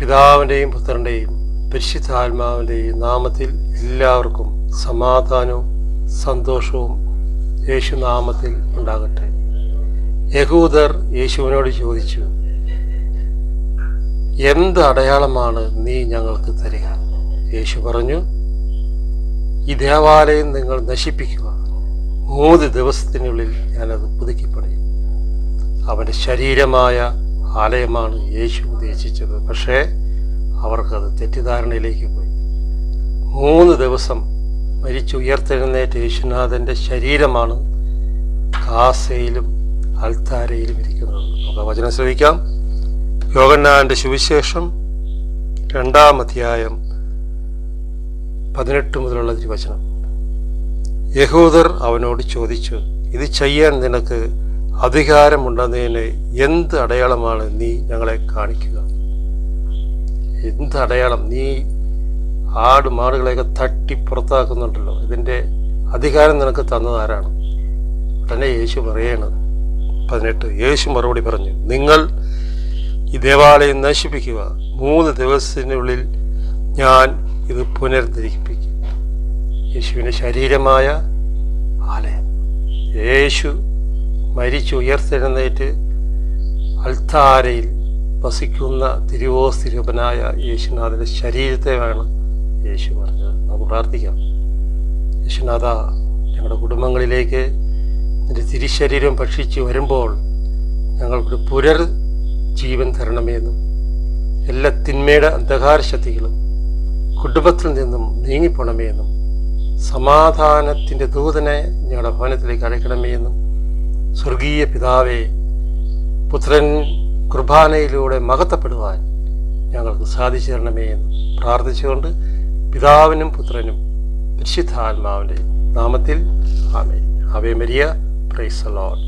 പിതാവിന്റെയും പുത്രന്റെയും പരിശുദ്ധാത്മാവിന്റെയും നാമത്തിൽ എല്ലാവർക്കും സമാധാനവും സന്തോഷവും യേശുനാമത്തിൽ ഉണ്ടാകട്ടെ. യഹൂദർ യേശുവിനോട് ചോദിച്ചു എന്ത് അടയാളമാണ് നീ ഞങ്ങൾക്ക് തരിക? യേശു പറഞ്ഞു ഈ ദേവാലയം നിങ്ങൾ നശിപ്പിക്കുക. മൂന്ന് ദിവസത്തിനുള്ളിൽ ഞാനത് പുതുക്കിപ്പണിയും. അവന്റെ ശരീരമായ ആലയമാണ് യേശു ഉദ്ദേശിച്ചത്. പക്ഷേ അവർക്കത് തെറ്റിദ്ധാരണയിലേക്ക് പോയി. മൂന്ന് ദിവസം മരിച്ചുയർത്തെഴുന്നേറ്റ യേശുനാഥന്റെ ശരീരമാണ് കാസയിലും അൽത്താരയിലും ഇരിക്കുന്നത്. നമുക്ക് വചനം ശ്രമിക്കാം യോഗന്നാഥന്റെ സുവിശേഷം രണ്ടാം അധ്യായം പതിനെട്ട് മുതലുള്ള തിരുവചനം. യഹൂദർ അവനോട് ചോദിച്ചു ഇത് ചെയ്യാൻ നിനക്ക് അധികാരമുണ്ടെന്നതിന് എന്ത് അടയാളമാണ് നീ ഞങ്ങളെ കാണിക്കുക? എന്ത് അടയാളം? നീ ആട് മാടുകളെയൊക്കെ തട്ടി പുറത്താക്കുന്നുണ്ടല്ലോ. ഇതിന്റെ അധികാരം നിനക്ക് തന്നത് ആരാണ്? ഉടനെ യേശു പറയണത് പതിനെട്ട്. യേശു മറുപടി പറഞ്ഞു നിങ്ങൾ ഈ ദേവാലയം നശിപ്പിക്കുക. മൂന്ന് ദിവസത്തിനുള്ളിൽ ഞാൻ ഇത് പുനരുദ്ധരിപ്പിക്കും. യേശുവിന്റെ ശരീരമായ ആലയം. യേശു മരിച്ചു ഉയർത്തെഴുന്നേറ്റ് അൽത്താരയിൽ വസിക്കുന്ന തിരുവോസ്തിരൂപനായ യേശുനാഥന്റെ ശരീരത്തെ വേണം യേശു പറഞ്ഞത് നമുക്ക് പ്രാർത്ഥിക്കാം. യേശുനാഥ ഞങ്ങളുടെ കുടുംബങ്ങളിലേക്ക് നിന്റെ തിരിശരീരം ഭക്ഷിച്ച് വരുമ്പോൾ ഞങ്ങൾക്കൊരു പുനർ ജീവൻ തരണമെന്നും എല്ലാ തിന്മയുടെ അന്ധകാര ശക്തികളും കുടുംബത്തിൽ നിന്നും നീങ്ങിപ്പോണമേയെന്നും സമാധാനത്തിന്റെ ദൂതനെ ഞങ്ങളുടെ ഭവനത്തിലേക്ക് അടയ്ക്കണമേയെന്നും സ്വർഗീയ പിതാവെ പുത്രൻ കുർബാനയിലൂടെ മകത്തപ്പെടുവാൻ ഞങ്ങൾക്ക് സാധിച്ചു തരണമേ എന്ന് പ്രാർത്ഥിച്ചുകൊണ്ട് പിതാവിനും പുത്രനും പരിശുദ്ധാത്മാവിന്റെ നാമത്തിൽ ആമേ ആവേ മരിയ പ്രൈസ് ലോഡ്.